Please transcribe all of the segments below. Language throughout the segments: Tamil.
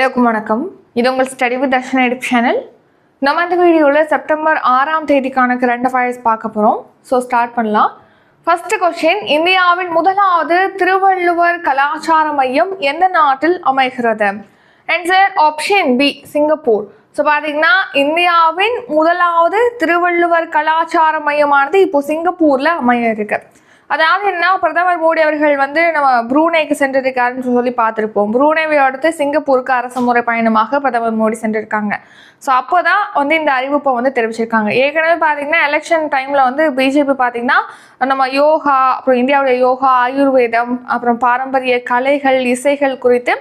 எல்லாருக்கும் வணக்கம். இது உங்கள் study with Darshan Edu channel நம்ம இந்த வீடியோவில் செப்டம்பர் ஆறாம் தேதிக்கான கரண்ட் அஃபேர்ஸ் பார்க்க போகிறோம் ஸோ ஸ்டார்ட் பண்ணலாம். ஃபர்ஸ்ட் கொஸ்டின் இந்தியாவின் முதலாவது திருவள்ளுவர் கலாச்சார மையம் எந்த நாட்டில் அமைகிறது? Answer option B Singapore. So பார்த்தீங்கன்னா இந்தியாவின் முதலாவது திருவள்ளுவர் கலாச்சார மையமானது இப்போ சிங்கப்பூரில் அமைய இருக்குது அதாவது என்ன பிரதமர் மோடி அவர்கள் வந்து நம்ம ப்ரூனேக்கு சென்றிருக்காருன்னு சொல்லி பார்த்துருப்போம். ப்ரூனேவை அடுத்து சிங்கப்பூருக்கு அரசுமுறை பயணமாக பிரதமர் மோடி சென்றிருக்காங்க. ஸோ அப்போ தான் வந்து இந்த அறிவிப்பை வந்து தெரிவிச்சிருக்காங்க. ஏற்கனவே பார்த்தீங்கன்னா எலெக்ஷன் டைமில் வந்து பிஜேபி பார்த்தீங்கன்னா நம்ம யோகா அப்புறம் இந்தியாவுடைய யோகா ஆயுர்வேதம் அப்புறம் பாரம்பரிய கலைகள் இசைகள் குறித்து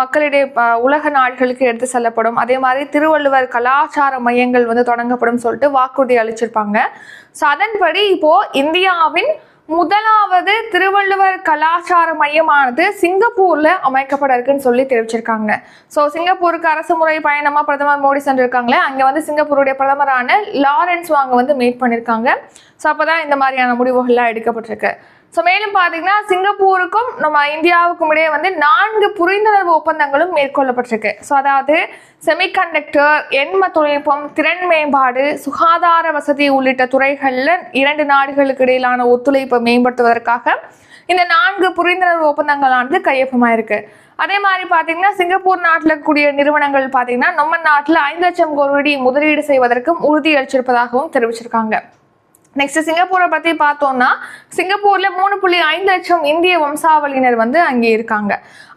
மக்களிடையே உலக நாடுகளுக்கு எடுத்து செல்லப்படும். அதே மாதிரி திருவள்ளுவர் கலாச்சார மையங்கள் வந்து தொடங்கப்படும் சொல்லிட்டு வாக்குறுதி அளிச்சிருப்பாங்க. ஸோ அதன்படி இப்போது இந்தியாவின் முதலாவது திருவள்ளுவர் கலாச்சார மையமானது சிங்கப்பூர்ல அமைக்கப்பட இருக்குன்னு சொல்லி தெரிவிச்சிருக்காங்க. ஸோ சிங்கப்பூருக்கு அரசு முறை பயணமா பிரதமர் மோடி சென்றிருக்காங்களே அங்க வந்து சிங்கப்பூருடைய பிரதமரான லாரன்ஸ் வாங்க வந்து மீட் பண்ணியிருக்காங்க ஸோ அப்பதான் இந்த மாதிரியான முடிவுகள்லாம் எடுக்கப்பட்டிருக்கு. ஸோ மேலும் பார்த்தீங்கன்னா சிங்கப்பூருக்கும் நம்ம இந்தியாவுக்கும் இடையே வந்து நான்கு புரிந்துணர்வு ஒப்பந்தங்களும் மேற்கொள்ளப்பட்டிருக்கு. ஸோ அதாவது செமிகண்டக்டர் எண்ம தொழில்நுட்பம் திறன் மேம்பாடு சுகாதார வசதி உள்ளிட்ட துறைகளில் இரண்டு நாடுகளுக்கு இடையிலான ஒத்துழைப்பை மேம்படுத்துவதற்காக இந்த நான்கு புரிந்துணர்வு ஒப்பந்தங்களானது கையொப்பமாயிருக்கு. அதே மாதிரி பார்த்தீங்கன்னா சிங்கப்பூர் நாட்டில் இருக்கக்கூடிய நிறுவனங்கள் பார்த்தீங்கன்னா நம்ம நாட்டில் ஐந்து லட்சம் கோடி முதலீடு செய்வதற்கும் உறுதியளிச்சிருப்பதாகவும் தெரிவிச்சிருக்காங்க. நெக்ஸ்ட் சிங்கப்பூரை பற்றி பார்த்தோம்னா சிங்கப்பூரில் மூணு புள்ளி ஐந்து லட்சம் இந்திய வம்சாவளியினர் வந்து அங்கே இருக்காங்க.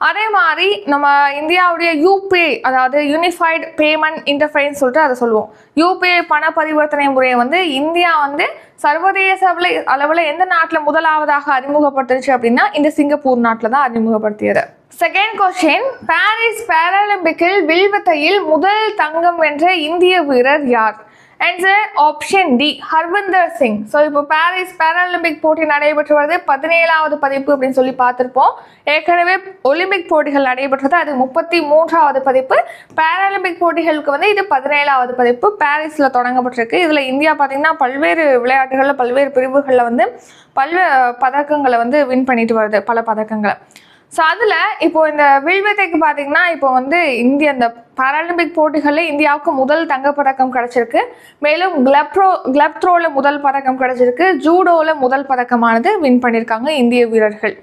அதே மாதிரி நம்ம இந்தியாவுடைய யூபிஐ அதாவது யூனிஃபைடு பேமெண்ட் இன்டர்ஃபேஸ் சொல்லிட்டு அதை சொல்லுவோம். யூபிஐ பண பரிவர்த்தனை முறையை வந்து இந்தியா வந்து சர்வதேச அளவில் அளவில் எந்த நாட்டில் முதலாவதாக அறிமுகப்படுத்துச்சு அப்படின்னா இந்த சிங்கப்பூர் நாட்டில் தான் அறிமுகப்படுத்தியது. செகண்ட் கொஸ்டின் பாரிஸ் பேராலிம்பிக்கில் வில்வத்தையில் முதல் தங்கம் வென்ற இந்திய வீரர் யார்? Answer option D Harvinder Singh so இப்போ பாரிஸ் பேராலிம்பிக் போட்டி நடைபெற்று வருது. பதினேழாவது பதிப்பு அப்படின்னு சொல்லி பார்த்துருப்போம். ஏற்கனவே ஒலிம்பிக் போட்டிகள் நடைபெற்றது. அது முப்பத்தி மூன்றாவது பதிப்பு. பேராலிம்பிக் போட்டிகளுக்கு வந்து இது பதினேழாவது பதிப்பு. பாரிஸில் தொடங்கப்பட்டிருக்கு. இதில் இந்தியா பார்த்தீங்கன்னா பல்வேறு விளையாட்டுகளில் பல்வேறு பிரிவுகளில் வந்து பல்வேறு பதக்கங்களை வந்து வின் பண்ணிட்டு வருது. பல பதக்கங்களை. ஸோ அதில் இப்போ இந்த வில்வித்தைக்கு பார்த்தீங்கன்னா இப்போ வந்து இந்திய அந்த பாராலிம்பிக் போட்டிகளில் இந்தியாவுக்கு முதல் தங்கப்பதக்கம் கிடைச்சிருக்கு. மேலும் கிளப்ரோ கிளப்த்ரோவில் முதல் பதக்கம் கிடைச்சிருக்கு. ஜூடோவில் முதல் பதக்கமானது வின் பண்ணியிருக்காங்க இந்திய வீரர்கள்.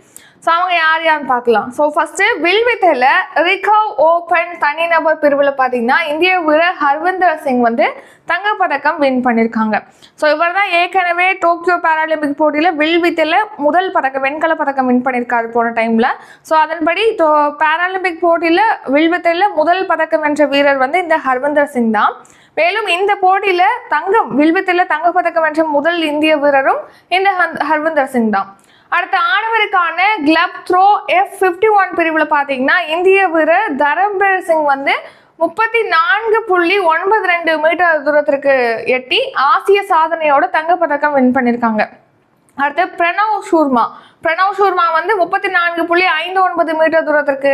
ஸோ அவங்க யார் யாருன்னு பார்க்கலாம். ஸோ ஃபர்ஸ்ட் வில்வித்தையில் ரிகவ் ஓப்பன் தனிநபர் பிரிவில் பார்த்தீங்கன்னா இந்திய வீரர் ஹர்விந்தர் சிங் வந்து தங்கப்பதக்கம் வின் பண்ணியிருக்காங்க. ஸோ இவர் தான் ஏற்கனவே டோக்கியோ பாராலிம்பிக் போட்டியில் வில்வித்தையில் முதல் பதக்கம் வெண்கல பதக்கம் வின் பண்ணியிருக்காரு போன டைமில் ஸோ அதன்படி டோ- பாராலிம்பிக் போட்டியில் வில்வித்தையில் முதல் பதக்கம் வென்ற வீரர் வந்து இந்த ஹர்விந்தர் சிங் தான். மேலும் இந்த போட்டியில் தங்கம் வில்வித்தையில் தங்கப்பதக்கம் வென்ற முதல் இந்திய வீரரும் இந்த ஹர்விந்தர் சிங் தான். அடுத்த ஆடவருக்கான club throw F fifty one பிரிவில் பார்த்தீங்கன்னா இந்திய வீரர் தரம்பீர் சிங் வந்து முப்பத்தி நான்கு புள்ளி ஒன்பது ரெண்டு மீட்டர் தூரத்திற்கு எட்டி ஆசிய சாதனையோட தங்கப்பதக்கம் வின் பண்ணியிருக்காங்க அடுத்து பிரணவ் சூர்மா பிரணவ் சூர்மா வந்து முப்பத்தி நான்கு புள்ளி ஐந்து ஒன்பது மீட்டர் தூரத்திற்கு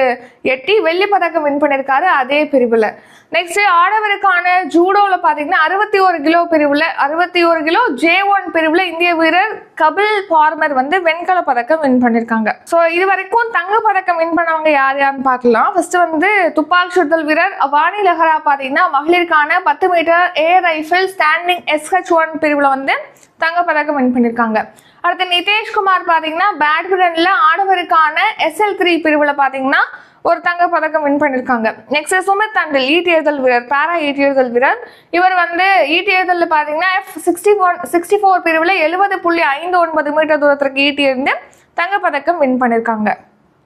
எட்டி வெள்ளி பதக்கம் வின் பண்ணியிருக்காரு அதே பிரிவில். நெக்ஸ்ட் ஆடவருக்கான ஜூடோவில் பார்த்தீங்கன்னா அறுபத்தி ஒரு கிலோ பிரிவில் அறுபத்தி ஒரு கிலோ ஜே ஒன் பிரிவில் இந்திய வீரர் கபில் பார்மர் வந்து வெண்கல பதக்கம் வின் பண்ணியிருக்காங்க. ஸோ இது வரைக்கும் தங்க பதக்கம் வின் பண்ணவங்க யார் யாருன்னு பார்க்கலாம். ஃபர்ஸ்ட் வந்து துப்பாக்கி சுடுதல் வீரர் வாணி லஹரா பார்த்தீங்கன்னா மகளிருக்கான பத்து meter air rifle standing SH one பிரிவில் வந்து தங்கப்பதக்கம் வின் பண்ணியிருக்காங்க. அடுத்து நிதேஷ்குமார் பார்த்தீங்கன்னா பேட்மிண்டனில் ஆடவருக்கான எஸ்எல் த்ரீ பிரிவில் பார்த்தீங்கன்னா ஒரு தங்க பதக்கம் வின் பண்ணியிருக்காங்க நெக்ஸ்ட் சுமித் தண்டில் ஈட்டியர்தல் வீரர் பேரா ஈட்டியர்தல் வீரர். இவர் வந்து ஈட்டி பார்த்தீங்கன்னா F sixty one sixty four பிரிவில் எழுபது புள்ளி ஐந்து ஒன்பது மீட்டர் தூரத்திற்கு ஈட்டியிருந்து தங்கப்பதக்கம் வின் பண்ணியிருக்காங்க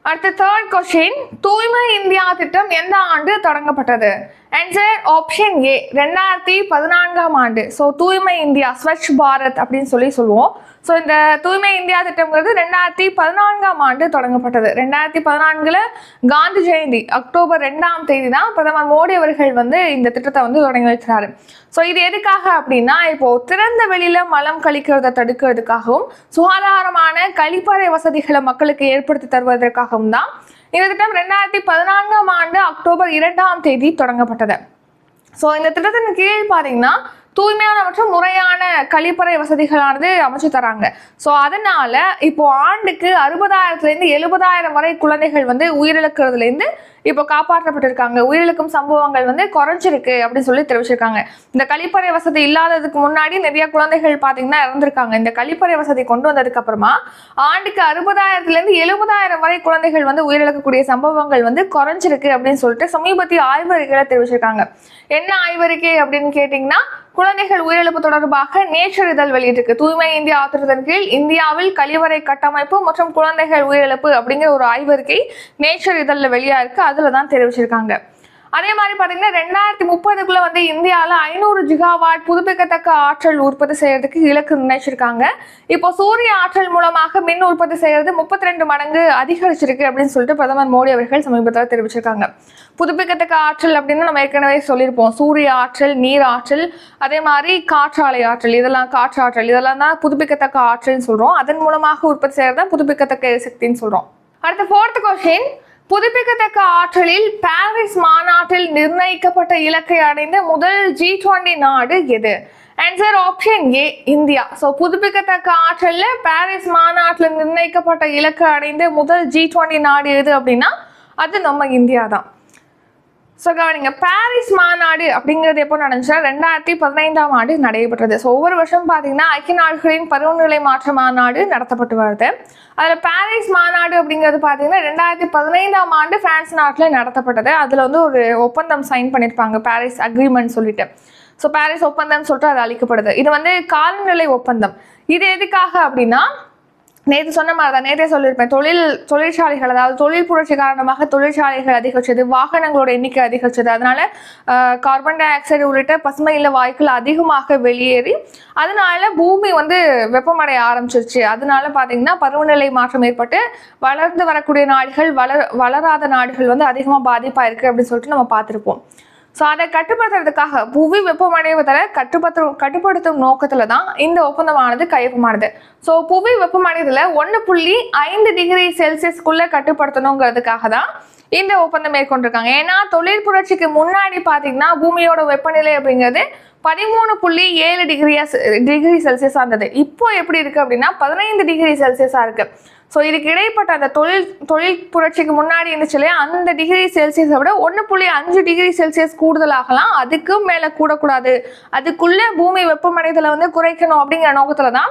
அடுத்த தேர்ட் கொஸ்டின் தூய்மை இந்தியா திட்டம் எந்த ஆண்டு தொடங்கப்பட்டது? ஆன்சர் ஆப்ஷன் ஏ ரெண்டாயிரத்தி பதினான்காம் ஆண்டு. ஸோ தூய்மை இந்தியா ஸ்வச் பாரத் அப்படின்னு சொல்லி சொல்லுவோம். ஸோ இந்த தூய்மை இந்தியா திட்டம்ங்கிறது ரெண்டாயிரத்தி பதினான்காம் ஆண்டு தொடங்கப்பட்டது. ரெண்டாயிரத்தி பதினான்கில் காந்தி ஜெயந்தி அக்டோபர் ரெண்டாம் தேதி தான் பிரதமர் மோடி அவர்கள் வந்து இந்த திட்டத்தை வந்து தொடங்கி வைக்கிறாரு. ஸோ இது எதுக்காக அப்படின்னா இப்போ திறந்த வெளியில மலம் கழிக்கிறத தடுக்கிறதுக்காகவும் சுகாதாரமான கழிப்பறை வசதிகளை மக்களுக்கு ஏற்படுத்தி தருவதற்காகவும் தான் இந்த திட்டம் ரெண்டாயிரத்தி பதினான்காம் ஆண்டு அக்டோபர் இரண்டாம் தேதி தொடங்கப்பட்டது. ஸோ இந்த திட்டத்தின் கீழ் பார்த்தீங்கன்னா தூய்மையான மற்றும் முறையான கழிப்பறை வசதிகளானது அமைச்சு தராங்க. ஸோ அதனால இப்போ ஆண்டுக்கு அறுபதாயிரத்துலேருந்து எழுபதாயிரம் வரை குழந்தைகள் வந்து உயிரிழக்கிறதுலேருந்து இப்போ காப்பாற்றப்பட்டிருக்காங்க. உயிரிழக்கும் சம்பவங்கள் வந்து குறைஞ்சிருக்கு அப்படின்னு சொல்லி தெரிவிச்சிருக்காங்க. இந்த கழிப்பறை வசதி இல்லாததுக்கு முன்னாடி நிறைய குழந்தைகள் பார்த்தீங்கன்னா இறந்திருக்காங்க. இந்த கழிப்பறை வசதி கொண்டு வந்ததுக்கு அப்புறமா ஆண்டுக்கு அறுபதாயிரத்துலேருந்து எழுபதாயிரம் வரை குழந்தைகள் வந்து உயிரிழக்கக்கூடிய சம்பவங்கள் வந்து குறைஞ்சிருக்கு அப்படின்னு சொல்லிட்டு சமீபத்திய ஆய்வறிக்கையில தெரிவிச்சிருக்காங்க. என்ன ஆய்வறிக்கை அப்படின்னு கேட்டிங்கன்னா குழந்தைகள் உயிரிழப்பு தொடர்பாக நேச்சர் இதழ் வெளியிட்டிருக்கு. தூய்மை இந்தியா ஆத்திரத்தின் கீழ் இந்தியாவில் கழிவறை கட்டமைப்பு மற்றும் குழந்தைகள் உயிரிழப்பு அப்படிங்கிற ஒரு ஆய்வறிக்கை நேச்சர் இதழில் வெளியாக இருக்கு அதில் தான் தெரிவிச்சிருக்காங்க. அதே மாதிரி பார்த்தீங்கன்னா ரெண்டாயிரத்தி முப்பதுக்குள்ள வந்து இந்தியாவில் ஐநூறு ஜிகாவாட் புதுப்பிக்கத்தக்க ஆற்றல் உற்பத்தி செய்யறதுக்கு இலக்கு நிர்ணயிச்சிருக்காங்க இப்போ சூரிய ஆற்றல் மூலமாக மின் உற்பத்தி செய்யறது முப்பத்தி ரெண்டு மடங்கு அதிகரிச்சிருக்கு அப்படின்னு சொல்லிட்டு பிரதமர் மோடி அவர்கள் சமீபத்தில் தெரிவிச்சிருக்காங்க. புதுப்பிக்கத்தக்க ஆற்றல் அப்படின்னு நம்ம ஏற்கனவே சொல்லியிருப்போம். சூரிய ஆற்றல் நீர் ஆற்றல் அதே மாதிரி காற்றாலை ஆற்றல் இதெல்லாம் காற்றாற்றல் இதெல்லாம் தான் புதுப்பிக்கத்தக்க ஆற்றல்னு சொல்கிறோம் அதன் மூலமாக உற்பத்தி செய்யறது தான் புதுப்பிக்கத்தக்க எரிசக்தின்னு சொல்கிறோம் அடுத்த ஃபோர்த் கொஸ்டின் புதுப்பிக்கத்தக்க ஆற்றலில் பாரிஸ் மாநாட்டில் நிர்ணயிக்கப்பட்ட இலக்கை அடைந்த முதல் ஜி டுவெண்டி நாடு எது? Answer option A India. So புதுப்பிக்கத்தக்க ஆற்றலில் பாரிஸ் மாநாட்டில் நிர்ணயிக்கப்பட்ட இலக்கை அடைந்த முதல் ஜி டுவெண்டி நாடு எது அப்படின்னா அது நம்ம இந்தியா தான் ஸோ கவனிங்க பாரிஸ் மாநாடு அப்படிங்கிறது எப்போ நடந்துச்சுன்னா ரெண்டாயிரத்தி பதினைந்தாம் ஆண்டு நடைபெற்றது. ஸோ ஒவ்வொரு வருஷம் பார்த்தீங்கன்னா ஐக்கிய நாடுகளின் பருவநிலை மாற்ற மாநாடு நடத்தப்பட்டு வருது. அதில் பாரிஸ் மாநாடு அப்படிங்கிறது பார்த்தீங்கன்னா ரெண்டாயிரத்தி பதினைந்தாம் ஆண்டு பிரான்ஸ் நாட்டில் நடத்தப்பட்டது. அதில் வந்து ஒரு ஒப்பந்தம் சைன் பண்ணியிருப்பாங்க பாரிஸ் அக்ரிமெண்ட் சொல்லிட்டு. ஸோ பாரிஸ் ஒப்பந்தம்னு சொல்லிட்டு அது அளிக்கப்படுது. இது வந்து காலநிலை ஒப்பந்தம். இது எதுக்காக அப்படின்னா நேற்று சொன்ன மாதிரி தான் நேற்றே சொல்லியிருப்பேன். தொழில் தொழிற்சாலைகள் அதாவது தொழில் புரட்சி காரணமாக தொழிற்சாலைகள் அதிகரிச்சது வாகனங்களோட எண்ணிக்கை அதிகரிச்சது. அதனால கார்பன் டை ஆக்சைடு உள்ளிட்ட பசுமை இல்ல வாயுக்கள் அதிகமாக வெளியேறி அதனால பூமி வந்து வெப்பமடைய ஆரம்பிச்சிருச்சு. அதனால பார்த்தீங்கன்னா பருவநிலை மாற்றம் ஏற்பட்டு வளர்ந்து வரக்கூடிய நாடுகள் வளர் வளராத நாடுகள் வந்து அதிகமாக பாதிப்பாக இருக்குது அப்படின்னு சொல்லிட்டு நம்ம பார்த்துருப்போம். ஸோ அதை கட்டுப்படுத்துறதுக்காக புவி வெப்பமடைவதை கட்டுப்படுத்தும் கட்டுப்படுத்தும் நோக்கத்தில் தான் இந்த ஒப்பந்தமானது கையொப்பமானது. ஸோ புவி வெப்பமடைதல ஒன்று புள்ளி ஐந்து டிகிரி செல்சியஸ்க்குள்ளே கட்டுப்படுத்தணுங்கிறதுக்காக தான் இந்த ஒப்பந்தம் மேற்கொண்டிருக்காங்க. ஏன்னா தொழில் புரட்சிக்கு முன்னாடி பார்த்தீங்கன்னா பூமியோட வெப்பநிலை அப்படிங்கிறது பதிமூணு புள்ளி ஏழு டிகிரியா டிகிரி செல்சியஸாக இருந்தது. இப்போ எப்படி இருக்குது அப்படின்னா பதினைந்து டிகிரி செல்சியஸாக இருக்குது ஸோ இதுக்கு இடைப்பட்ட அந்த தொழில் தொழில் புரட்சிக்கு முன்னாடி இருந்துச்சு இல்லையா? அந்த டிகிரி செல்சியஸை விட ஒன்று புள்ளி அஞ்சு டிகிரி செல்சியஸ் கூடுதலாகலாம். அதுக்கும் மேலே கூடக்கூடாது. அதுக்குள்ளே பூமி வெப்பமடைதலை வந்து குறைக்கணும் அப்படிங்கிற நோக்கத்தில் தான்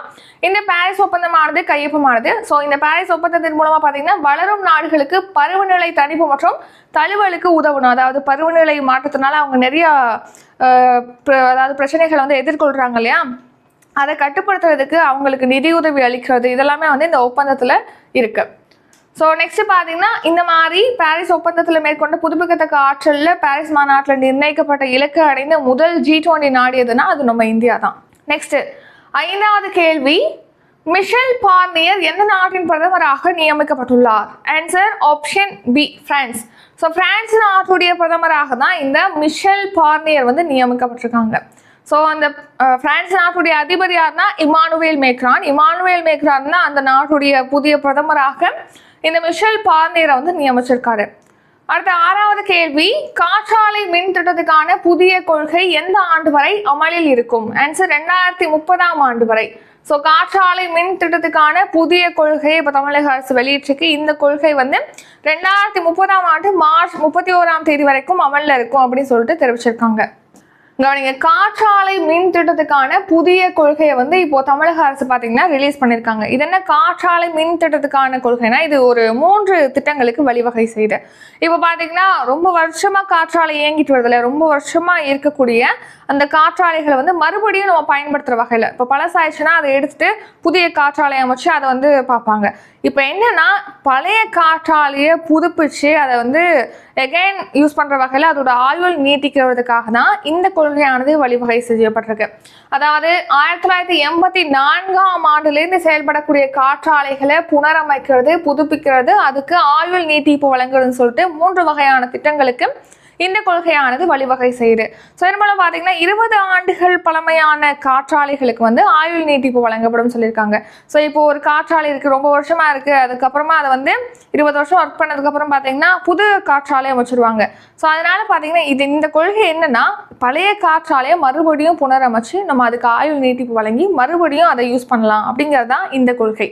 இந்த பாரிஸ் ஒப்பந்தமானது கையொப்பமானது. ஸோ இந்த பாரிஸ் ஒப்பந்தத்தின் மூலமாக பார்த்தீங்கன்னா வளரும் நாடுகளுக்கு பருவநிலை தணிப்பு மற்றும் தழுவலுக்கு உதவணும். அதாவது பருவநிலை மாற்றத்தினால அவங்க நிறையா அதாவது பிரச்சனைகளை வந்து எதிர்கொள்கிறாங்க இல்லையா? அதை கட்டுப்படுத்துறதுக்கு அவங்களுக்கு நிதியுதவி அளிக்கிறது இதெல்லாமே வந்து இந்த ஒப்பந்தத்தில் இருக்கு. ஸோ நெக்ஸ்ட் பார்த்தீங்கன்னா இந்த மாதிரி பாரிஸ் ஒப்பந்தத்தில் மேற்கொண்ட புதுப்பிக்கத்தக்க ஆற்றலில் பாரிஸ் மாநாட்டில் நிர்ணயிக்கப்பட்ட இலக்கு அடைந்த முதல் ஜி டுவெண்ட்டி நாடு எதுனா அது நம்ம இந்தியா தான். நெக்ஸ்ட் ஐந்தாவது கேள்வி மிஷல் பார்னியர் எந்த நாட்டின் பிரதமராக நியமிக்கப்பட்டுள்ளார்? Answer option B France so France நாட்டுடைய பிரதமராக தான் இந்த மிஷல் பார்னியர் வந்து நியமிக்கப்பட்டிருக்காங்க. ஸோ அந்த பிரான்ஸ் நாட்டுடைய அதிபர் யார்னா இமானுவேல் மேக்ரான். இமானுவேல் மேக்ரான் தான் அந்த நாட்டுடைய புதிய பிரதமராக இந்த மிஷல் பார்னேரை வந்து நியமிச்சிருக்காரு. அடுத்த ஆறாவது கேள்வி காற்றாலை மின் திட்டத்துக்கான புதிய கொள்கை எந்த ஆண்டு வரை அமலில் இருக்கும்? ஆன்சர் ரெண்டாயிரத்தி முப்பதாம் ஆண்டு வரை. ஸோ காற்றாலை மின் திட்டத்துக்கான புதிய கொள்கையை இப்போ தமிழக அரசு வெளியிட்டிருக்கு. இந்த கொள்கை வந்து ரெண்டாயிரத்தி முப்பதாம் ஆண்டு மார்ச் முப்பத்தி ஓராம் தேதி வரைக்கும் அமலில் இருக்கும் அப்படின்னு சொல்லிட்டு தெரிவிச்சிருக்காங்க. கவனிங்க காற்றாலை மின் திட்டத்துக்கான புதிய கொள்கையை வந்து இப்போ தமிழக அரசு பார்த்தீங்கன்னா ரிலீஸ் பண்ணியிருக்காங்க இது என்ன காற்றாலை மின் திட்டத்துக்கான கொள்கைனா இது ஒரு மூன்று திட்டங்களுக்கு வழிவகை செய்யுது. இப்போ பார்த்தீங்கன்னா ரொம்ப வருஷமா காற்றாலை இயங்கிட்டு வருதுல ரொம்ப வருஷமா இருக்கக்கூடிய அந்த காற்றாலைகளை வந்து மறுபடியும் நம்ம பயன்படுத்துகிற வகையில் இப்போ பழசாயிடுச்சுன்னா அதை எடுத்துட்டு புதிய காற்றாலை அமைச்சு அதை வந்து பார்ப்பாங்க. இப்போ என்னன்னா பழைய காற்றாலையை புதுப்பிச்சு அதை வந்து எகைன் யூஸ் பண்ணுற வகையில் அதோட ஆயுள் நீட்டிக்கிறதுக்காக தான் இந்த கொள்கையானது வழிவகை செய்யப்பட்டிருக்கு. அதாவது ஆயிரத்தி தொள்ளாயிரத்தி எண்பத்தி நான்காம் ஆண்டுலேருந்து செயல்படக்கூடிய காற்றாலைகளை புனரமைக்கிறது புதுப்பிக்கிறது அதுக்கு ஆயுள் நீட்டிப்பு வழங்குறதுன்னு சொல்லிட்டு மூன்று வகையான திட்டங்களுக்கு இந்த கொள்கையானது வழிவகை செய்யுது. ஸோ இதன் மூலம் பார்த்தீங்கன்னா இருபது ஆண்டுகள் பழமையான காற்றாலைகளுக்கு வந்து ஆயுள் நீட்டிப்பு வழங்கப்படும் சொல்லியிருக்காங்க. ஸோ இப்போ ஒரு காற்றாலை இருக்குது ரொம்ப வருஷமாக இருக்குது அதுக்கப்புறமா அதை வந்து இருபது வருஷம் ஒர்க் பண்ணதுக்கப்புறம் பார்த்தீங்கன்னா புது காற்றாலை அமைச்சிருவாங்க. ஸோ அதனால் பார்த்தீங்கன்னா இது இந்த கொள்கை என்னென்னா பழைய காற்றாலையை மறுபடியும் புனரமைச்சு நம்ம அதுக்கு ஆயுள் நீட்டிப்பு வழங்கி மறுபடியும் அதை யூஸ் பண்ணலாம் அப்படிங்கிறது தான் இந்த கொள்கை.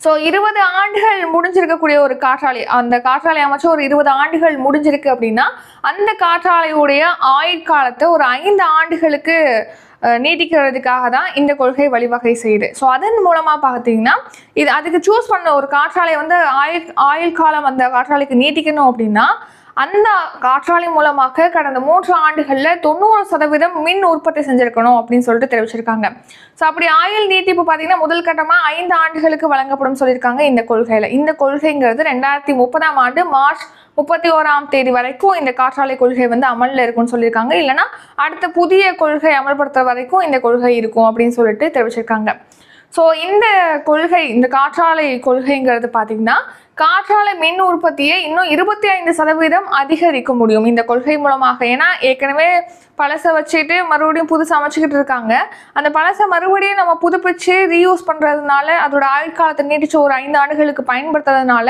ஸோ இருபது ஆண்டுகள் முடிஞ்சிருக்கக்கூடிய ஒரு காற்றாலை அந்த காற்றாலை அமைச்சு ஒரு இருபது ஆண்டுகள் முடிஞ்சிருக்கு அப்படின்னா அந்த காற்றாலையுடைய ஆயுட்காலத்தை ஒரு ஐந்து ஆண்டுகளுக்கு நீட்டிக்கிறதுக்காக தான் இந்த கொள்கை வழிவகை செய்யுது. ஸோ அதன் மூலமாக பார்த்தீங்கன்னா இது அதுக்கு சூஸ் பண்ண ஒரு காற்றாலை வந்து ஆயுள் ஆயுள் காலம் அந்த காற்றாலைக்கு நீட்டிக்கணும் அப்படின்னா அந்த காற்றாலை மூலமாக கடந்த மூன்று ஆண்டுகளில் தொண்ணூறு சதவீதம் மின் உற்பத்தி செஞ்சிருக்கணும் அப்படின்னு சொல்லிட்டு தெரிவிச்சிருக்காங்க. ஸோ அப்படி ஆயுள் நீட்டிப்பு பார்த்தீங்கன்னா முதல் கட்டமாக ஐந்து ஆண்டுகளுக்கு வழங்கப்படும் சொல்லியிருக்காங்க இந்த கொள்கையில். இந்த கொள்கைங்கிறது ரெண்டாயிரத்தி முப்பதாம் ஆண்டு மார்ச் முப்பத்தி ஓராம் தேதி வரைக்கும் இந்த காற்றாலை கொள்கை வந்து அமலில் இருக்கும்னு சொல்லியிருக்காங்க. இல்லைன்னா அடுத்த புதிய கொள்கை அமல்படுத்துற வரைக்கும் இந்த கொள்கை இருக்கும் அப்படின்னு சொல்லிட்டு தெரிவிச்சிருக்காங்க. ஸோ இந்த கொள்கை இந்த காற்றாலை கொள்கைங்கிறது பார்த்தீங்கன்னா காற்றாலை மின் உற்பத்தியை இன்னும் இருபத்தி ஐந்து சதவீதம் அதிகரிக்க முடியும் இந்த கொள்கை மூலமாக. ஏன்னா ஏற்கனவே பழசை வச்சுட்டு மறுபடியும் புதுசாக அமைச்சுக்கிட்டு இருக்காங்க. அந்த பழசை மறுபடியும் நம்ம புதுப்பிச்சு ரீயூஸ் பண்ணுறதுனால அதோட ஆயுட்காலத்தை நீட்டிச்சு ஒரு ஐந்து ஆண்டுகளுக்கு பயன்படுத்துறதுனால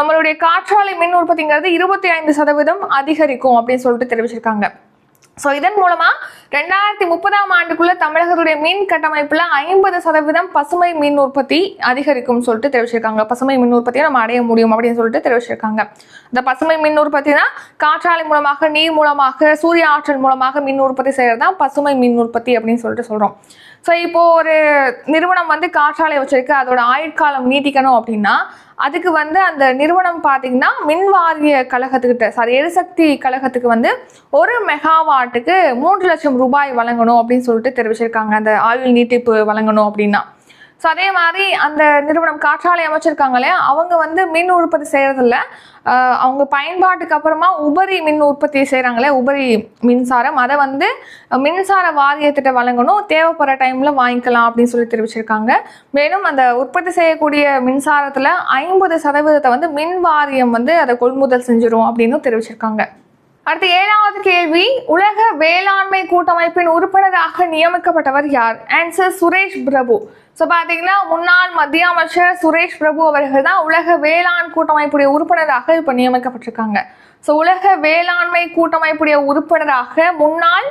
நம்மளுடைய காற்றாலை மின் உற்பத்திங்கிறது இருபத்தி ஐந்து சதவீதம் அதிகரிக்கும் அப்படின்னு சொல்லிட்டு தெரிவிச்சிருக்காங்க. ஸோ இதன் மூலமாக ரெண்டாயிரத்தி முப்பதாம் ஆண்டுக்குள்ளே தமிழகத்துடைய மின் கட்டமைப்பில் ஐம்பது சதவீதம் பசுமை மின் உற்பத்தி அதிகரிக்கும் சொல்லிட்டு தெரிவிச்சிருக்காங்க. பசுமை மின் உற்பத்தியை நம்ம அடைய முடியும் அப்படின்னு சொல்லிட்டு தெரிவிச்சிருக்காங்க. இந்த பசுமை மின் உற்பத்தி தான் காற்றாலை மூலமாக நீர் மூலமாக சூரிய ஆற்றல் மூலமாக மின் உற்பத்தி செய்கிறது தான் பசுமை மின் உற்பத்தி அப்படின்னு சொல்லிட்டு சொல்கிறோம் ஸோ இப்போது ஒரு நிறுவனம் வந்து காற்றாலை வச்சுருக்கு அதோட ஆயுட்காலம் நீட்டிக்கணும் அப்படின்னா அதுக்கு வந்து அந்த நிறுவனம் பார்த்தீங்கன்னா மின்வாரிய கழகத்துக்கிட்ட சாரி எரிசக்தி கழகத்துக்கு வந்து ஒரு மெகாவாட்டுக்கு மூன்று லட்சம் ரூபாய் வழங்கணும் அப்படின்னு சொல்லிட்டு தெரிவிச்சிருக்காங்க. அந்த ஆயுள் நீட்டிப்பு வழங்கணும் அப்படின்னா. ஸோ அதே மாதிரி அந்த நிறுவனம் காற்றாலை அமைச்சிருக்காங்க இல்லையா? அவங்க வந்து மின் உற்பத்தி செய்கிறதில்ல அவங்க பயன்பாட்டுக்கு அப்புறமா உபரி மின் உற்பத்தி செய்கிறாங்களே உபரி மின்சாரம். அதை வந்து மின்சார வாரியத்திட்ட வழங்கணும். தேவைப்படுற டைமில் வாங்கிக்கலாம் அப்படின்னு சொல்லி தெரிவிச்சிருக்காங்க. மேலும் அந்த உற்பத்தி செய்யக்கூடிய மின்சாரத்தில் ஐம்பது சதவீதத்தை வந்து மின் வாரியம் வந்து அதை கொள்முதல் செஞ்சிடும் அப்படின்னு தெரிவிச்சிருக்காங்க. அடுத்து ஏழாவது கேள்வி உலக வேளாண்மை கூட்டமைப்பின் உறுப்பினராக நியமிக்கப்பட்டவர் யார்? ஆன்சர் சுரேஷ் பிரபு. ஸோ பார்த்தீங்கன்னா முன்னாள் மத்திய அமைச்சர் சுரேஷ் பிரபு அவர்கள் தான் உலக வேளாண் கூட்டமைப்புடைய உறுப்பினராக இப்போ நியமிக்கப்பட்டிருக்காங்க. ஸோ உலக வேளாண்மை கூட்டமைப்புடைய உறுப்பினராக முன்னாள்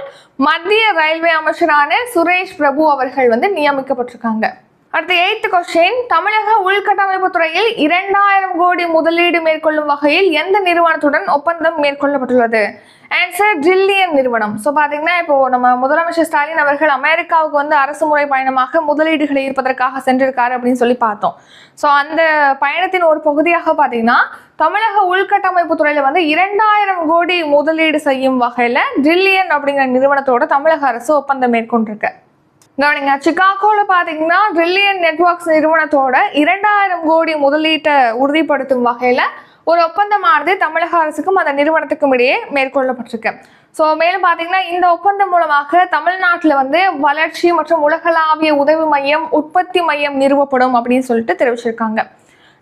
மத்திய ரயில்வே அமைச்சரான சுரேஷ் பிரபு அவர்கள் வந்து நியமிக்கப்பட்டிருக்காங்க. அடுத்த எய்த் கொஸ்டின் தமிழக உள்கட்டமைப்பு துறையில் இரண்டாயிரம் கோடி முதலீடு மேற்கொள்ளும் வகையில் எந்த நிறுவனத்துடன் ஒப்பந்தம் மேற்கொள்ளப்பட்டுள்ளது? ஆன்சர் ட்ரில்லியன் நிறுவனம். ஸோ பார்த்தீங்கன்னா இப்போ நம்ம முதலமைச்சர் ஸ்டாலின் அவர்கள் அமெரிக்காவுக்கு வந்து அரசு முறை பயணமாக முதலீடுகளை ஈர்ப்பதற்காக சென்றிருக்காரு அப்படின்னு சொல்லி பார்த்தோம். ஸோ அந்த பயணத்தின் ஒரு பகுதியாக பார்த்தீங்கன்னா தமிழக உள்கட்டமைப்பு துறையில் வந்து இரண்டாயிரம் கோடி முதலீடு செய்யும் வகையில் ட்ரில்லியன் அப்படிங்கிற நிறுவனத்தோட தமிழக அரசு ஒப்பந்தம் மேற்கொண்டிருக்கு. கவனிங்க சிகாகோல பாத்தீங்கன்னா ரில்லியன் நெட்வொர்க்ஸ் நிறுவனத்தோட இரண்டாயிரம் கோடி முதலீட்டை உறுதிப்படுத்தும் வகையில ஒரு ஒப்பந்தமானது தமிழக அரசுக்கும் அந்த நிறுவனத்துக்கும் இடையே மேற்கொள்ளப்பட்டிருக்கு. ஸோ மேலும் பார்த்தீங்கன்னா இந்த ஒப்பந்தம் மூலமாக தமிழ்நாட்டில் வந்து வளர்ச்சி மற்றும் உலகளாவிய உதவி மையம் உற்பத்தி மையம் நிறுவப்படும் அப்படின்னு சொல்லிட்டு தெரிவிச்சிருக்காங்க.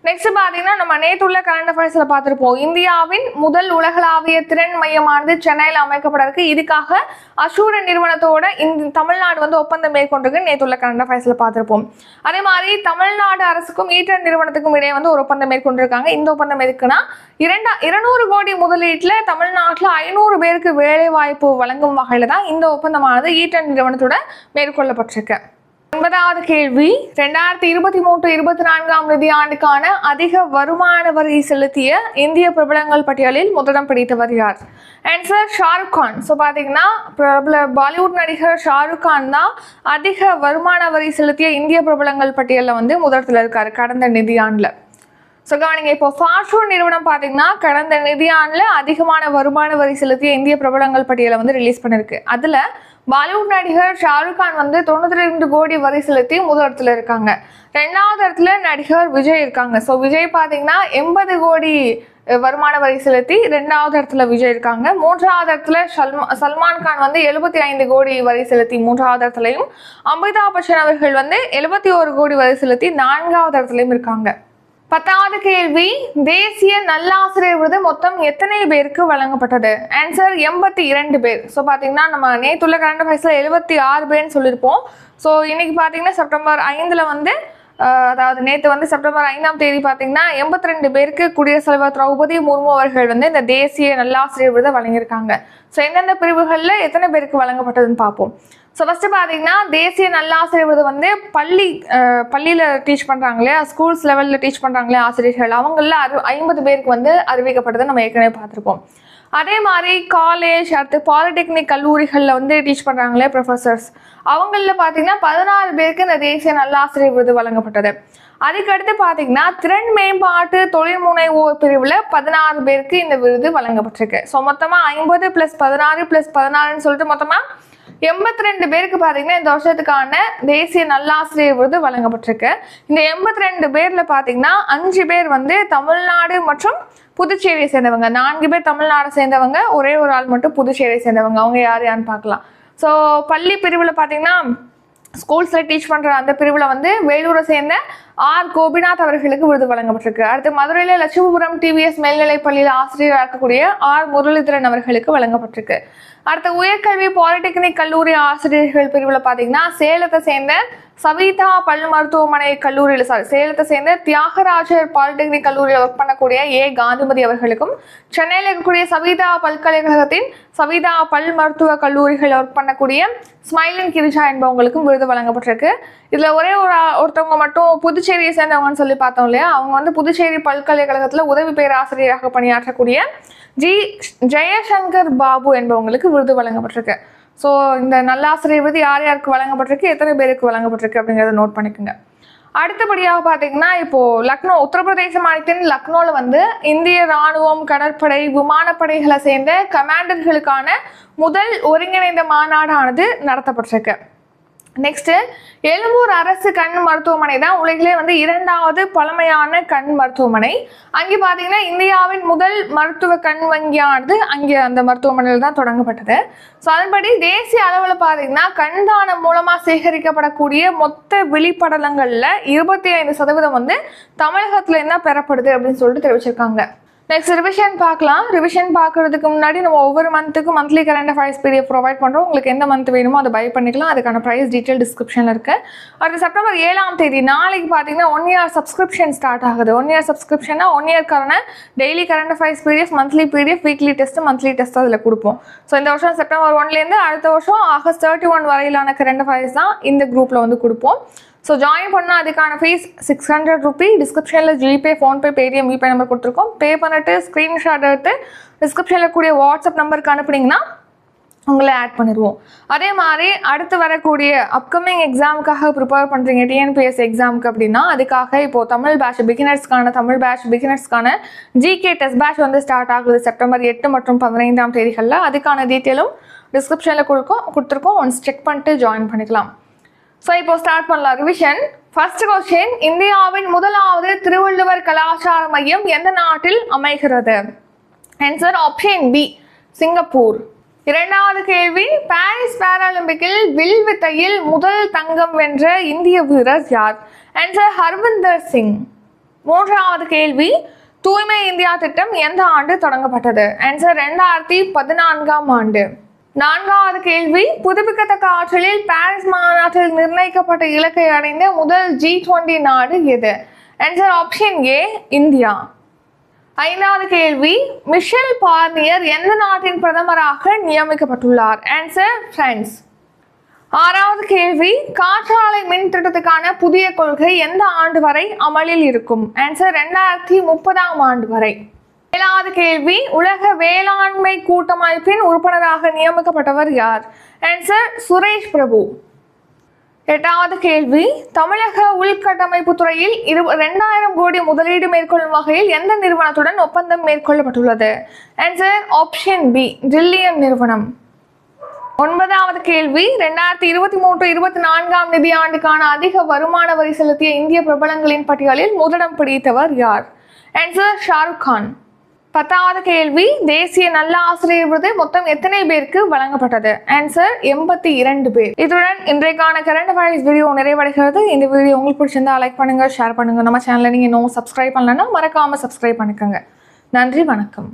நெக்ஸ்ட் பார்த்தீங்கன்னா நம்ம நேற்றுள்ள கரண்ட் அஃபேர்ஸில் பார்த்துருப்போம் இந்தியாவின் முதல் உலகளாவிய திறன் மையமானது சென்னையில் அமைக்கப்பட இருக்கு இதுக்காக அசூர நிறுவனத்தோட இந்த தமிழ்நாடு வந்து ஒப்பந்தம் மேற்கொண்டிருக்கு. நேற்றுள்ள கரண்ட் அஃபேர்ஸில் பார்த்துருப்போம் அதே மாதிரி தமிழ்நாடு அரசுக்கும் ஈட்டர் நிறுவனத்துக்கும் இடையே வந்து ஒரு ஒப்பந்தம் மேற்கொண்டிருக்காங்க. இந்த ஒப்பந்தம் எதுக்குன்னா இரண்டா இருநூறு கோடி முதலீட்டில் தமிழ்நாட்டில் ஐநூறு பேருக்கு வேலை வாய்ப்பு வழங்கும் வகையில் தான் இந்த ஒப்பந்தமானது ஈட்டர் நிறுவனத்தோட மேற்கொள்ளப்பட்டிருக்கு. ஒன்பதாவது கேள்வி. ரெண்டாயிரத்தி இருபத்தி மூன்று இருபத்தி நான்காம் நிதியாண்டுக்கான அதிக வருமான வரி செலுத்திய இந்திய பிரபலங்கள் பட்டியலில் முதலிடம் பிடித்தவர் யார்? ஆன்சர் ஷாருக் கான். ஸோ பார்த்தீங்கன்னா பிரபல பாலிவுட் நடிகர் ஷாருக் கான் தான் அதிக வருமான வரி செலுத்திய இந்திய பிரபலங்கள் பட்டியலில் வந்து முதலிடத்தில் இருக்காரு கடந்த நிதியாண்டில். ஸோ கவனிங்க இப்போ ஃபார்ச்சூன் நிறுவனம் பார்த்தீங்கன்னா கடந்த நிதியாண்டில் அதிகமான வருமான வரி செலுத்திய இந்திய பிரபலங்கள் பட்டியலை வந்து ரிலீஸ் பண்ணியிருக்கு அதில் பாலிவுட் நடிகர் ஷாருக் கான் வந்து தொண்ணூற்றி ரெண்டு கோடி வரி செலுத்தி முதல் இடத்துல இருக்காங்க. ரெண்டாவது இடத்துல நடிகர் விஜய் இருக்காங்க. ஸோ விஜய் பார்த்தீங்கன்னா எண்பது கோடி வருமான வரி செலுத்தி ரெண்டாவது இடத்துல விஜய் இருக்காங்க. மூன்றாவது இடத்துல சல்மா சல்மான் கான் வந்து எழுபத்தி ஐந்து கோடி வரி செலுத்தி மூன்றாவது இடத்துலையும். அமிதாப் பச்சன் அவர்கள் வந்து எழுபத்தி ஒரு கோடி வரி செலுத்தி நான்காவது இடத்துலையும் இருக்காங்க. பத்தாவது கேள்வி தேசிய நல்லாசிரியர் விருது மொத்தம் எத்தனை பேருக்கு வழங்கப்பட்டது? ஆன்சர் எண்பத்தி இரண்டு பேர். ஸோ பார்த்தீங்கன்னா நம்ம நேற்றுள்ள கரண்ட் அஃபேர்ஸில் எழுபத்தி ஆறு பேர்னு சொல்லியிருப்போம். ஸோ இன்றைக்கி பார்த்தீங்கன்னா செப்டம்பர் ஐந்தில் வந்து அதாவது நேற்று வந்து செப்டம்பர் ஐந்தாம் தேதி பார்த்தீங்கன்னா எண்பத்தி ரெண்டு பேருக்கு குடியரசுத் தலைவர் திரௌபதி முர்மு அவர்கள் வந்து இந்த தேசிய நல்லாசிரியர் விருதை வழங்கியிருக்காங்க. ஸோ எந்தெந்த பிரிவுகளில் எத்தனை பேருக்கு வழங்கப்பட்டதுன்னு பார்ப்போம் ஸோ ஃபஸ்ட்டு பார்த்தீங்கன்னா தேசிய நல்லாசிரியர் விருது வந்து பள்ளி பள்ளியில் டீச் பண்ணுறாங்க இல்லையா? ஸ்கூல்ஸ் லெவலில் டீச் பண்ணுறாங்களே ஆசிரியர்கள். அவங்களில் அறு ஐம்பது பேருக்கு வந்து அறிவிக்கப்பட்டதை நம்ம ஏற்கனவே பார்த்துருக்கோம் அதே மாதிரி காலேஜ் அடுத்து பாலிடெக்னிக் கல்லூரிகளில் வந்து டீச் பண்ணுறாங்களே ப்ரொஃபஸர்ஸ் அவங்களில் பார்த்தீங்கன்னா பதினாறு பேருக்கு இந்த தேசிய நல்லாசிரியர் விருது வழங்கப்பட்டது. அதுக்கடுத்து பார்த்தீங்கன்னா திறன் மேம்பாட்டு தொழில் முனைவோர் பிரிவில் பதினாறு பேருக்கு இந்த விருது வழங்கப்பட்டிருக்கு. ஸோ மொத்தமாக ஐம்பது ப்ளஸ் பதினாறு ப்ளஸ் பதினாறுன்னு சொல்லிட்டு மொத்தமாக எண்பத்தி ரெண்டு பேருக்கு பார்த்தீங்கன்னா இந்த வருஷத்துக்கான தேசிய நல்லாசிரியர் விருது வழங்கப்பட்டிருக்கு. இந்த எண்பத்தி ரெண்டு பேரில் பார்த்தீங்கன்னா அஞ்சு பேர் வந்து தமிழ்நாடு மற்றும் புதுச்சேரியை சேர்ந்தவங்க. நான்கு பேர் தமிழ்நாடு சேர்ந்தவங்க ஒரே ஒரு ஆள் மட்டும் புதுச்சேரியை சேர்ந்தவங்க. அவங்க யார் யாருன்னு பார்க்கலாம். ஸோ பள்ளி பிரிவில் பார்த்தீங்கன்னா ஸ்கூல்ஸில் டீச் பண்ணுற அந்த பிரிவில் வந்து வேலூரை சேர்ந்த ஆர் கோபிநாத் அவர்களுக்கு விருது வழங்கப்பட்டிருக்கு. அடுத்து மதுரையில் லட்சுமிபுரம் டிவிஎஸ் மேல்நிலைப் பள்ளியில் ஆசிரியராக இருக்கக்கூடிய ஆர் முரளிதரன் அவர்களுக்கு வழங்கப்பட்டிருக்கு. அடுத்த உயர்கல்வி பாலிடெக்னிக் கல்லூரி ஆசிரியர்கள் பிரிவில் பார்த்தீங்கன்னா சேலத்தை சேர்ந்த சவிதா பல் மருத்துவமனை கல்லூரியில் சாரி சேலத்தை சேர்ந்த தியாகராஜர் பாலிடெக்னிக் கல்லூரியில் ஒர்க் பண்ணக்கூடிய ஏ. காந்திமதி அவர்களுக்கும் சென்னையில் இருக்கக்கூடிய சவிதா பல்கலைக்கழகத்தின் சவிதா பல் மருத்துவ கல்லூரிகளில் ஒர்க் பண்ணக்கூடிய ஸ்மைலன் கிரிஜா என்பவங்களுக்கும் விருது வழங்கப்பட்டிருக்கு. இதில் ஒரே ஒரு ஒருத்தவங்க மட்டும் புதுச்சேரியை சேர்ந்தவங்கன்னு சொல்லி பார்த்தோம் இல்லையா? அவங்க வந்து புதுச்சேரி பல்கலைக்கழகத்தில் உதவி பேராசிரியராக பணியாற்றக்கூடிய ஜி. ஜெயசங்கர் பாபு என்பவங்களுக்கு விருது வழங்கப்பட்டிருக்கு. ஸோ இந்த நல்லாசிரியர் விருது யார் யாருக்கு வழங்கப்பட்டிருக்கு எத்தனை பேருக்கு வழங்கப்பட்டிருக்கு அப்படிங்கிறத நோட் பண்ணிக்கோங்க. அடுத்தபடியாக பார்த்தீங்கன்னா இப்போது லக்னோ உத்தரப்பிரதேச மாநிலத்தின் லக்னோவில் வந்து இந்திய ராணுவம் கடற்படை விமானப்படைகளை சேர்ந்த கமாண்டர்களுக்கான முதல் ஒருங்கிணைந்த மாநாடானது நடத்தப்பட்டிருக்கு. நெக்ஸ்ட் எழும்பூர் அரசு கண் மருத்துவமனை தான் உலகிலே வந்து இரண்டாவது பழமையான கண் மருத்துவமனை. அங்கே பார்த்தீங்கன்னா இந்தியாவின் முதல் மருத்துவ கண் வங்கியானது அங்கே அந்த மருத்துவமனையில் தான் தொடங்கப்பட்டது. ஸோ அதன்படி தேசிய அளவில் பார்த்தீங்கன்னா கண் தானம் மூலமாக சேகரிக்கப்படக்கூடிய மொத்த விழிப்படலங்களில் இருபத்தி ஐந்து சதவீதம் வந்து தமிழகத்துலேருந்து தான் பெறப்படுது அப்படின்னு சொல்லிட்டு தெரிவிச்சிருக்காங்க. நெக்ஸ்ட் ரிவிஷன் பார்க்கலாம். ரிவிஷன் பார்க்குறதுக்கு முன்னாடி நம்ம ஒவ்வொரு மந்த்துக்கு monthly current affairs PDF provide பண்ணுறோம் உங்களுக்கு எந்த மந்த் வேணுமோ அதை பை பண்ணிக்கலாம். அதுக்கான ப்ரைஸ் டீட்டெயில் டிஸ்கிரிப்ஷனில் இருக்குது அடுத்த செப்டம்பர் ஏழாம் தேதி நாளைக்கு பார்த்தீங்கன்னா ஒன் இயர் சப்ஸ்கிரிப்ஷன் ஸ்டார்ட் ஆகுது. ஒன் இயர் சப்ஸ்கிரிப்ஷனா one இயர்க்கான daily current affairs PDF monthly PDF weekly test monthly test அதில் கொடுப்போம். ஸோ இந்த வருஷம் செப்டம்பர் ஒன்லேருந்து அடுத்த வருஷம் ஆகஸ்ட் தேர்ட்டி ஒன் வரையிலான கரண்ட் அஃபேர்ஸ் தான் இந்த குரூப்பில் வந்து கொடுப்போம். ஸோ ஜாயின் பண்ணால் அதுக்கான ஃபீஸ் சிக்ஸ் ஹண்ட்ரட் ருபி டிஸ்கிரிப்ஷனில் GPay PhonePe Paytm UPay number கொடுத்துருக்கோம். பே பண்ணிட்டு ஸ்க்ரீன்ஷாட் எடுத்து டிஸ்கிரிப்ஷனில் கூடிய வாட்ஸ்அப் நம்பருக்கு அனுப்புனீங்கன்னா உங்களை ஆட் பண்ணிடுவோம். அதே மாதிரி அடுத்து வரக்கூடிய அப்கமிங் எக்ஸாமுக்காக ப்ரிப்பேர் பண்ணுறீங்க டிஎன்பிஎஸ் எக்ஸாமுக்கு அப்படின்னா அதுக்காக இப்போது தமிழ் பேட்ச் பிகினர்ஸ்க்கான தமிழ் பேட்ச் பிகினர்ஸ்க்கான ஜிகே டெஸ்ட் பேட்ச் வந்து ஸ்டார்ட் ஆகுது செப்டம்பர் எட்டு மற்றும் பதினைந்தாம் தேதிகளில். அதுக்கான டீட்டெயிலும் டிஸ்கிரிப்ஷனில் கொடுக்கும் கொடுத்துருக்கோம். ஒன்ஸ் செக் பண்ணிட்டு ஜாயின் பண்ணிக்கலாம். ஸோ இப்போ ஸ்டார்ட் பண்ணலாம். ரிவிஷன் ஃபர்ஸ்ட் கொஸ்டின் இந்தியாவின் முதலாவது திருவள்ளுவர் கலாச்சார மையம் எந்த நாட்டில் அமைகிறது? Answer option B Singapore. இரண்டாவது கேள்வி பாரிஸ் பேராலிம்பிக்கில் வில் வித்தையில் முதல் தங்கம் வென்ற இந்திய வீரர் யார்? ஆன்சர் ஹர்விந்தர் சிங். மூன்றாவது கேள்வி தூய்மை இந்தியா திட்டம் எந்த ஆண்டு தொடங்கப்பட்டது? ஆன்சர் ரெண்டாயிரத்தி பதினான்காம் ஆண்டு. நான்காவது கேள்வி. புதுப்பிக்கத்தக்க ஆற்றலில் பாரிஸ் மாநாட்டில் நிர்ணயிக்கப்பட்ட இலக்கை அடைந்த முதல் ஜி டுவெண்டி நாடு எது? Answer option A India. ஐந்தாவது கேள்வி மிஷல் பார்னியர் எந்த நாட்டின் பிரதமராக நியமிக்கப்பட்டுள்ளார்? ஆன்சர் பிரான்ஸ் ஆறாவது கேள்வி காற்றாலை மின் திட்டத்துக்கான புதிய கொள்கை எந்த ஆண்டு வரை அமலில் இருக்கும்? ஆன்சர் ரெண்டாயிரத்தி முப்பதாம் ஆண்டு வரை. ஏழாவது கேள்வி உலக வேளாண்மை கூட்டமைப்பின் உறுப்பினராக நியமிக்கப்பட்டவர் யார்? ஆன்சர் சுரேஷ் பிரபு. எட்டாவது கேள்வி தமிழக உள்கட்டமைப்பு துறையில் இரு ரெண்டாயிரம் கோடி முதலீடு மேற்கொள்ளும் வகையில் எந்த நிறுவனத்துடன் ஒப்பந்தம் மேற்கொள்ளப்பட்டுள்ளது? ஆன்சர் ஆப்ஷன் பி டில்லியன் நிறுவனம். ஒன்பதாவது கேள்வி ரெண்டாயிரத்தி இருபத்தி மூன்று இருபத்தி நான்காம் நிதியாண்டுக்கான அதிக வருமான வரி செலுத்திய இந்திய பிரபலங்களின் பட்டியலில் முதலிடம் பிடித்தவர் யார்? ஆன்சர் ஷாருக் கான். பத்தாவது கேள்வி தேசிய நல்ல ஆசிரியர் விருது மொத்தம் எத்தனை பேருக்கு வழங்கப்பட்டது? ஆன்சர் எண்பத்தி இரண்டு பேர். இதுடன் இன்றைக்கான கரண்ட் அஃபேர்ஸ் வீடியோ நிறைவடைகிறது. இந்த வீடியோ உங்களுக்கு பிடிச்சிருந்தா லைக் பண்ணுங்க ஷேர் பண்ணுங்க. நம்ம சேனலை நீங்க இன்னும் சப்ஸ்கிரைப் பண்ணலன்னா மறக்காம சப்ஸ்கிரைப் பண்ணிக்கோங்க. நன்றி வணக்கம்.